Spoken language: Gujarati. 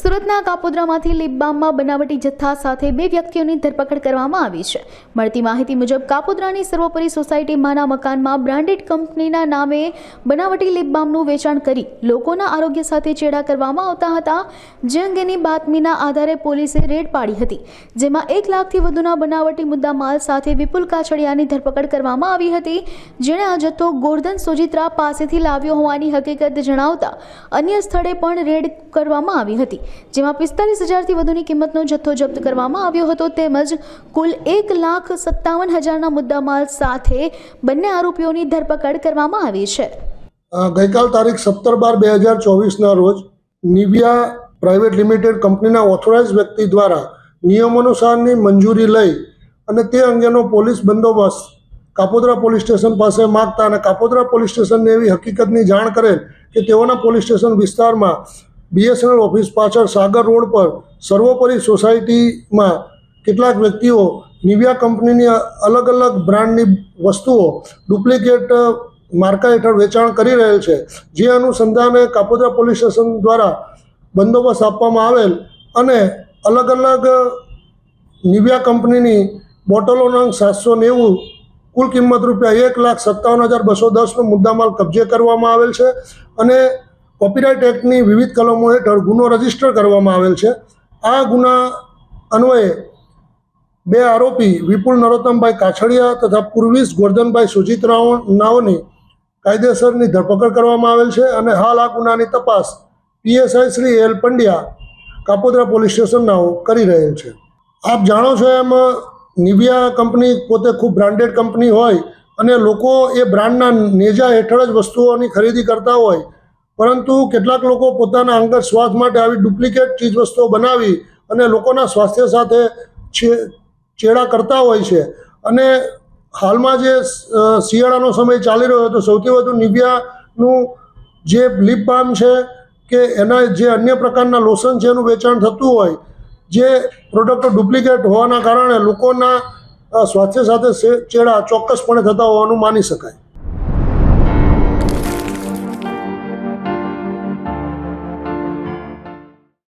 સુરતના કાપોદ્રામાંથી લીપબામમાં બનાવટી જથ્થા સાથે બે વ્યક્તિઓની ધરપકડ કરવામાં આવી છે. મળતી માહિતી મુજબ, કાપોદ્રાની સર્વોપરી સોસાયટીમાંના મકાનમાં બ્રાન્ડેડ કંપનીના નામે બનાવટી લીપબામનું વેચાણ કરી લોકોના આરોગ્ય સાથે ચેડા કરવામાં આવતા હતા. જે અંગેની બાતમીના આધારે પોલીસે રેડ પાડી હતી. જેમાં એક લાખથી વધુના બનાવટી મુદ્દા માલ સાથે વિપુલ કાછડિયાની ધરપકડ કરવામાં આવી હતી. જેણે આ જથ્થો ગોરધન સોજિત્રા પાસેથી લાવ્યો હોવાની હકીકત જણાવતા અન્ય સ્થળે પણ રેડ કરવામાં આવી હતી. જેમાં પિસ્તાલીસ હજારથી વધુની કિંમતનો જથ્થો જપ્ત કરવામાં આવ્યો હતો તેમજ કુલ એક લાખ સત્તાવન હજારના મુદ્દામાલ સાથે બંને આરોપીઓની ધરપકડ કરવામાં આવી છે. ગઈકાલ તારીખ સત્તર બાર બે હજાર ચોવીસના રોજ નિવિયા પ્રાઇવેટ લિમિટેડ કંપનીના ઓથોરાઇઝ વ્યક્તિ દ્વારા નિયમાનુસારની મંજૂરી લઈ અને તે અંગેનો પોલીસ બંદોબસ્ત કાપોદ્રા પોલીસ સ્ટેશન પાસે માગતા અને કાપોદ્રા પોલીસ સ્ટેશનને એવી હકીકતની જાણ કરેલ કે તેઓના પોલીસ સ્ટેશન વિસ્તારમાં બીએસએનએલ ઓફિસ પાછળ સાગર રોડ પર સર્વોપરી સોસાયટીમાં કેટલાક વ્યક્તિઓ નિવિયા કંપનીની અલગ અલગ બ્રાન્ડની વસ્તુઓ ડુપ્લિકેટ માર્કા હેઠળ વેચાણ કરી રહેલ છે. જે અનુસંધાને કાપોદ્રા પોલીસ સ્ટેશન દ્વારા બંદોબસ્ત આપવામાં આવેલ અને અલગ અલગ નિવિયા કંપનીની બોટલોનો અંક સાતસો નેવું, કુલ કિંમત રૂપિયા એક લાખ સત્તાવન હજાર બસો દસનો મુદ્દામાલ કબજે કરવામાં આવેલ છે. અને કોપીરાઇટ એક્ટની વિવિધ કલમો હેઠળ ગુનો રજિસ્ટર કરવામાં આવેલ છે. આ ગુના અન્વયે બે આરોપી વિપુલ નરોત્તમભાઈ કાછડિયા તથા પૂર્વીશ ગોરધનભાઈ સુજીત નાઓની કાયદેસરની ધરપકડ કરવામાં આવેલ છે અને હાલ આ ગુનાની તપાસ PSI Shri L Pandya Kapodra police સ્ટેશનનાઓ કરી રહેલ છે. આપ જાણો છો એમ નિવિયા કંપની પોતે ખૂબ બ્રાન્ડેડ કંપની હોય અને લોકો એ બ્રાન્ડના નેજા હેઠળ જ વસ્તુઓની ખરીદી કરતા હોય પરંતુ કેટલાક લોકો પોતાના અંગત સ્વાર્થ માટે આવી ડુપ્લિકેટ ચીજ વસ્તુઓ બનાવી અને લોકોના સ્વાસ્થ્ય સાથે ચેડા કરતા હોય છે. અને હાલમાં જે શિયાળાનો સમય ચાલી રહ્યો તો સૌથી વધુ નિવિયાનું જે લિપ બામ છે કે એના જે અન્ય પ્રકારના લોશન છે એનું વેચાણ થતું હોય, જે પ્રોડક્ટ ડુપ્લિકેટ હોવાના કારણે લોકોના સ્વાસ્થ્ય સાથે ચેડા ચોક્કસપણે થતા હોવાનું માની શકાય.